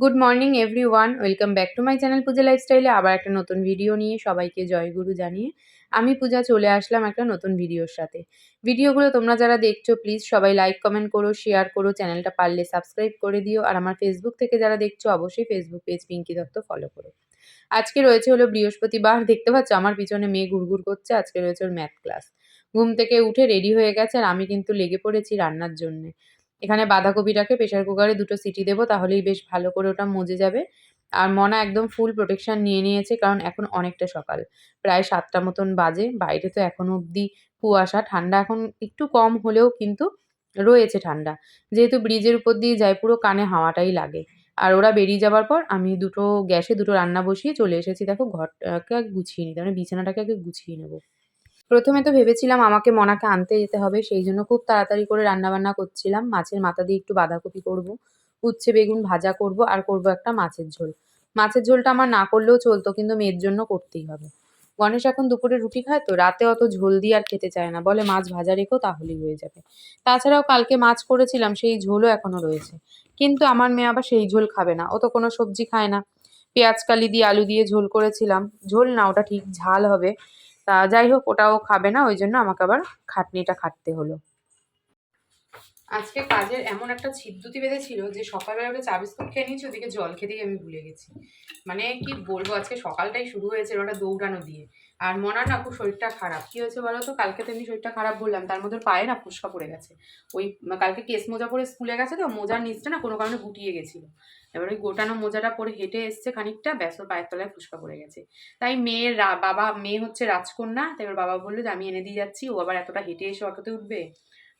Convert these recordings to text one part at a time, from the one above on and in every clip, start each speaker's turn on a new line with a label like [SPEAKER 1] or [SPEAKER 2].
[SPEAKER 1] Good morning everyone welcome back to my channel Puja লাইফস্টাইলে আবার একটা নতুন ভিডিও নিয়ে সবাইকে জয়গুরু জানিয়ে আমি পূজা চলে আসলাম একটা নতুন ভিডিওর সাথে। ভিডিওগুলো তোমরা যারা দেখছ প্লিজ সবাই লাইক কমেন্ট করো শেয়ার করো চ্যানেলটা পারলে সাবস্ক্রাইব করে দিও। আর আমার ফেসবুক থেকে যারা দেখছ, অবশ্যই Facebook page Pinky Dutta follow করো। আজকে রয়েছে হলো বৃহস্পতিবার। দেখতে পাচ্ছ, আমার পিছনে মেয়ে ঘুরঘুর করছে। আজকে রয়েছে ওর ম্যাথ ক্লাস ঘুম থেকে উঠে রেডি হয়ে গেছে আর আমি কিন্তু লেগে পড়েছি রান্নার জন্যে। এখানে বাঁধাকপিটাকে প্রেশার কুকারে দুটো সিটি দেবো তাহলেই বেশ ভালো করে ওটা মজে যাবে। আর মনা একদম ফুল প্রোটেকশন নিয়ে নিয়েছে কারণ এখন অনেকটা সকাল। প্রায় সাতটা মতন বাজে, বাইরে তো এখনও অবধি কুয়াশা, ঠান্ডা এখন একটু কম হলেও কিন্তু রয়েছে ঠান্ডা। যেহেতু ব্রিজের উপর দিয়ে যায় পুরো কানে হাওয়াটাই লাগে। আর ওরা বেরিয়ে যাবার পর আমি দুটো গ্যাসে দুটো রান্না বসিয়ে চলে এসেছি। দেখো ঘরটাকে গুছিয়ে নিতে মানে বিছানাটাকে আগে গুছিয়ে নেব। প্রথমে তো ভেবেছিলাম আমাকে মনাকে আনতে যেতে হবে, সেই জন্য খুব তাড়াতাড়ি করে রান্নাবান্না করছিলাম। মাছের মাথা দিয়ে একটু বাঁধাকপি করব, উচ্ছে, বেগুন ভাজা করব আর করব একটা মাছের ঝোল। মাছের ঝোলটা আমার না করলেও চলতো, কিন্তু মেয়ের জন্য করতেই হবে। গণেশ এখন দুপুরে রুটি খায় তো, রাতে অত ঝোল দিয়ে আর খেতে চায় না। বলে, মাছ ভাজা রেখো, তাহলেই হয়ে যাবে। তাছাড়াও কালকে মাছ করেছিলাম, সেই ঝোলও এখনও রয়েছে। কিন্তু আমার মেয়ে আবার সেই ঝোল খাবে না, ও তো কোনো সবজি খায় না। পেঁয়াজ, কালি দিয়ে আলু দিয়ে ঝোল করেছিলাম। ঝোল না, ওটা ঠিক ঝাল হবে। তা যাই হোক ওটাও খাবে না, ওই জন্য আমাকে আবার খাটনিটা খাটতে হলো। আজকে কাজের এমন একটা ছিদ্রুতি বেঁধেছিল যে সকালবেলা ওটা চা বিস্কুট খেয়ে নিয়েছি, ওদিকে জল খেতেই আমি ভুলে গেছি। মানে কি বলব, আজকে সকালটাই শুরু হয়েছে ওটা দৌড়ানো দিয়ে। আর মনার না শরীরটা খারাপ। কি হয়েছে বলো তো? কালকে তো এমনি শরীরটা খারাপ বললাম। তার মধ্যে পায়ে না ফুসকা পড়ে গেছে। ওই কালকে কেস মোজা পরে স্কুলে গেছে তো, মোজার নিচটা না কোনো কারণে গুটিয়ে গেছিল। এবার ওই গোটানো মোজাটা পরে হেঁটে এসছে খানিকটা, ব্যাস ওর পায়ের তলায় ফুসকা পড়ে গেছে। তাই মেয়ের বাবা, মেয়ে হচ্ছে রাজকন্যা, তাই ওর বাবা বলল যে, আমি এনে দিয়ে যাচ্ছি, ও আবার এতটা হেঁটে এসে অটোতে উঠবে।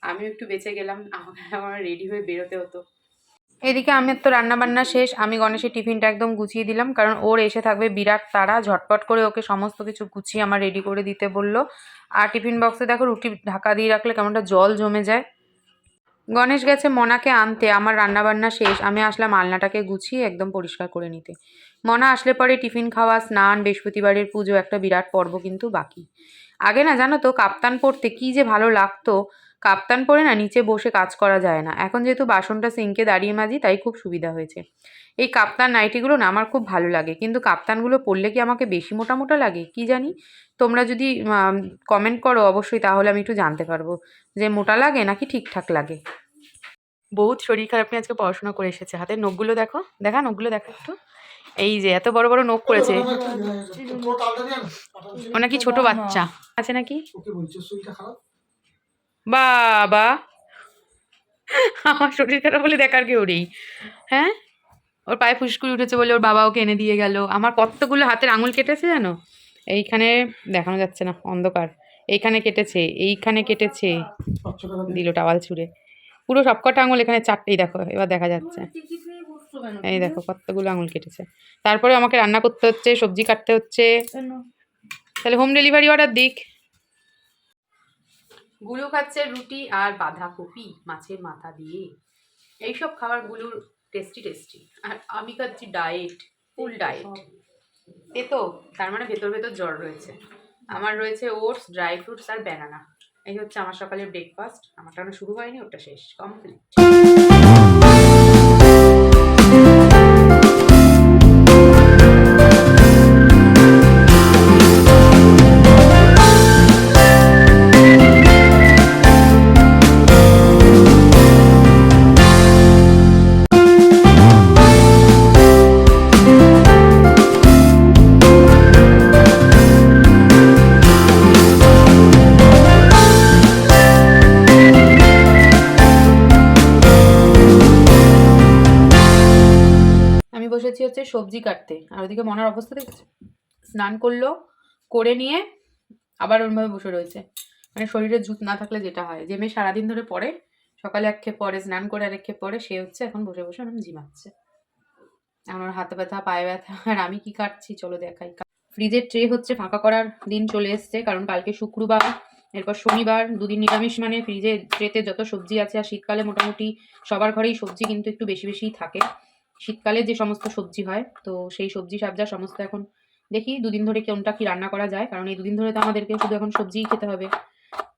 [SPEAKER 1] আমিও একটু বেঁচে গেলাম আমাকে আমার রেডি হয়ে বেরোতে হতো। এদিকে আমার তো রান্না বান্না শেষ, আমি গণেশের টিফিনটা একদম গুছিয়ে দিলাম, কারণ ওর এসে থাকবে বিরাট তারা ঝটপট করে ওকে সমস্ত কিছু গুছিয়ে আমার রেডি করে দিতে বলল। আর টিফিন বক্সে দেখো রুটি ঢাকা দিয়ে রাখলে কেমনটা জল জমে যায়। গণেশ গেছে মনাকে আনতে, আমার রান্নাবান্না শেষ, আমি আসলাম আলনাটাকে গুছিয়ে একদম পরিষ্কার করে নিতে। মনা আসলে পরে টিফিন খাওয়া, স্নান, বৃহস্পতিবারের পুজো, একটা বিরাট পর্ব কিন্তু বাকি। আগে না জানো তো, কাপ্তান পড়তে কী যে ভালো লাগতো কাপ্তান পরে না নিচে বসে কাজ করা যায় না। এখন যেহেতু বাসনটা সিঙ্কে দাঁড়িয়ে মাজি তাই খুব সুবিধা হয়েছে। এই কাপ্তান নাইটিগুলো না আমার খুব ভালো লাগে। কিন্তু কাপ্তানগুলো পরলে কি আমাকে বেশি মোটা মোটা লাগে? কি জানি? তোমরা যদি কমেন্ট করো অবশ্যই তাহলে আমি একটু জানতে পারব। যে মোটা লাগে নাকি ঠিকঠাক লাগে? বহুত শরীর খারাপ নিয়ে আজকে পড়াশোনা করে এসেছে। হাতের নখগুলো দেখো। দেখা নখগুলো দেখো একটু। এই যে এত বড় বড় নখ করেছে ও নাকি ছোট বাচ্চা? আছে নাকি? বাবা। আমার শরীর খারাপ বলে দেখার কেউ নেই। হ্যাঁ? ওর পায়ে ফুসকুড়ি উঠেছে বলে ওর বাবা ওকে এনে দিয়ে গেল। আমার কতগুলো হাতের আঙুল কেটেছে জানো? এইখানে দেখানো যাচ্ছে না, অন্ধকার। এইখানে কেটেছে এইখানে কেটেছে। দিল টাওয়াল ছুঁড়ে। পুরো সবকটা আঙুল এখানে চারটেই দেখো, এবার দেখা যাচ্ছে। এই দেখো, কতগুলো আঙুল কেটেছে। তারপরে আমাকে রান্না করতে হচ্ছে, সবজি কাটতে হচ্ছে। তাহলে হোম ডেলিভারি অর্ডার দিক। গুলু খাচ্ছে রুটি আর বাঁধাকপি মাছের মাথা দিয়ে। এইসব খাবারগুলোর টেস্টি টেস্টি আর আমি খাচ্ছি ডায়েট ফুল ডায়েট এ তো তার মানে ভেতর ভেতর জ্বর রয়েছে। আমার রয়েছে ওটস ড্রাই ফ্রুটস আর ব্যানানা এই হচ্ছে আমার সকালের ব্রেকফাস্ট আমারটা শুরু হয়নি ওটা শেষ। কমপ্লিট বসেছি হচ্ছে সবজি কাটতে। আর ওদিকে মনার অবস্থা দেখছ? স্নান করল, করে নিয়ে আবার ওরমভাবে বসে রয়েছে। মানে শরীরে জুত না থাকলে যেটা হয়। যে মেয়ে সারাদিন ধরে পড়ে, সকালে এক খেপ পরে, স্নান করে আরেক খেপ পরে, সে হচ্ছে এখন বসে বসে এখন ঝিমাচ্ছে এখন ওর হাতে ব্যথা, পায়ে ব্যথা, আর আমি কি কাটছি? চলো দেখাই। ফ্রিজের ট্রে হচ্ছে ফাঁকা করার দিন চলে এসছে, কারণ কালকে শুক্রবার, এরপর শনিবার, দুদিন নিরামিষ মানে ফ্রিজে ট্রেতে যত সবজি আছে, আর শীতকালে মোটামুটি সবার ঘরেই সবজি কিন্তু একটু বেশি বেশিই থাকে। শীতকালে যে সমস্ত সবজি হয়, তো সেই সবজি সাবজা সমস্ত এখন দেখি, দুদিন ধরে কোনটা কি রান্না করা যায়, কারণ এই দুদিন ধরে তো আমাদেরকে শুধু এখন সবজিই খেতে হবে।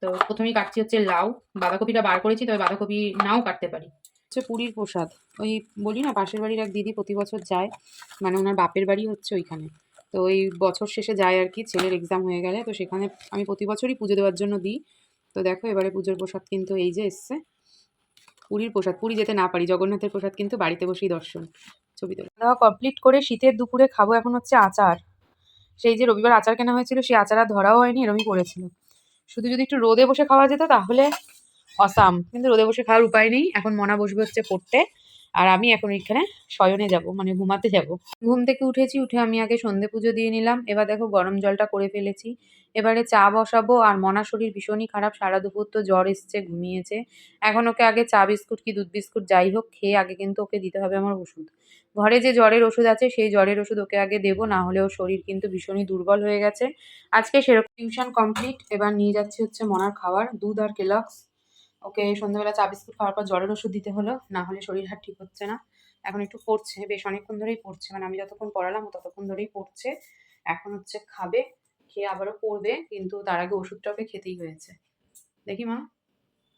[SPEAKER 1] তো প্রথমেই কাটছি হচ্ছে লাউ, বাঁধাকপিটা বার করেছি, তবে বাঁধাকপি নাও কাটতে পারি। হচ্ছে পুরীর প্রসাদ। ওই বলি না, পাশের বাড়ির এক দিদি প্রতি বছর যায় মানে ওনার বাপের বাড়ি হচ্ছে ওইখানে। তো ওই বছর শেষে যায় আর কি, ছেলের এক্সাম হয়ে গেলে, তো সেখানে আমি প্রতি বছরই পুজো দেওয়ার জন্য দিই। তো দেখো, এবারে পুজোর প্রসাদ কিন্তু এই যে এসছে। পুরীর প্রসাদ, পুরী যেতে না পারি, জগন্নাথের প্রসাদ কিন্তু বাড়িতে বসেই দর্শন, ছবি তোলা। কমপ্লিট করে শীতের দুপুরে খাব এখন হচ্ছে আচার। সেই যে রবিবার আচার কেনা হয়েছিল, সেই আচার আর ধরাও হয়নি, এরমই পড়েছিল। শুধু যদি একটু রোদে বসে খাওয়া যেত তাহলে অসাম, কিন্তু রোদে বসে খাওয়ার উপায় নেই, এখন মনা বসবে হচ্ছে পড়তে। আর আমি এখন এখানে শয়নে যাব মানে ঘুমাতে যাব। ঘুম থেকে উঠেছি, উঠে আমি আগে সন্ধে পুজো দিয়ে নিলাম। এবার দেখো গরম জলটা করে ফেলেছি। এবারে চা বসাবো আর মনা শরীর ভীষণই খারাপ, সারা দুপুর তো জ্বর এসছে, ঘুমিয়েছে। এখন ওকে আগে চা বিস্কুট কি দুধ বিস্কুট যাই হোক, খেয়ে আগে কিন্তু ওকে দিতে হবে আমার ওষুধ। ঘরে যে জ্বরের ওষুধ আছে, সেই জ্বরের ওষুধ ওকে আগে দেবো, না হলে ওর শরীর কিন্তু ভীষণই দুর্বল হয়ে গেছে। আজকে সেরকম টিউশন কমপ্লিট, এবার নিয়ে যাচ্ছি হচ্ছে মনার খাবার দুধ আর কেলক্স। ওকে সন্ধ্যাবেলা চা বিস্কুট খাওয়ার পর জ্বরের ওষুধ দিতে হলো, না হলে শরীর হাট ঠিক হচ্ছে না। এখন একটু পড়ছে, বেশ অনেকক্ষণ ধরেই পড়ছে। মানে আমি যতক্ষণ পড়ালাম ততক্ষণ ধরেই পড়ছে। এখন হচ্ছে খাবে, খেয়ে আবারও পড়বে, কিন্তু তার আগে ওষুধটা ওকে খেতেই হয়েছে। দেখি মা,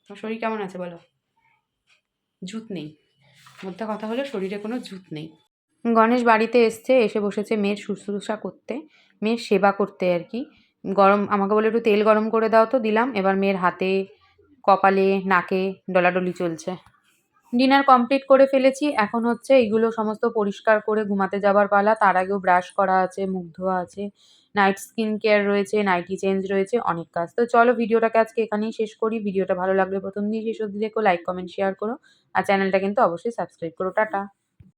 [SPEAKER 1] তোমার শরীর কেমন আছে বলো? জুত নেই। মোদ্দা কথা হলো, শরীরে কোনো জুত নেই। গণেশ বাড়িতে এসছে, এসে বসেছে মেয়ের শুশ্রূষা করতে, মেয়ের সেবা করতে আর কি। গরম, আমাকে বলে একটু তেল গরম করে দাও তো, দিলাম। এবার মেয়ের হাতে কপালে, নাকে ডলাডলি চলছে। ডিনার কমপ্লিট করে ফেলেছি। এখন হচ্ছে এইগুলো সমস্ত পরিষ্কার করে ঘুমাতে যাবার পালা। তার আগেও ব্রাশ করা আছে, মুখ ধোয়া আছে নাইট স্কিন কেয়ার রয়েছে নাইটি চেঞ্জ রয়েছে, অনেক কাজ। তো চলো ভিডিওটাকে আজকে এখানেই শেষ করি। ভিডিওটা ভালো লাগলে প্রথম দিয়ে শেষ অবধি দেখো লাইক কমেন্ট শেয়ার করো। আর চ্যানেলটা কিন্তু অবশ্যই সাবস্ক্রাইব করো। টাটা।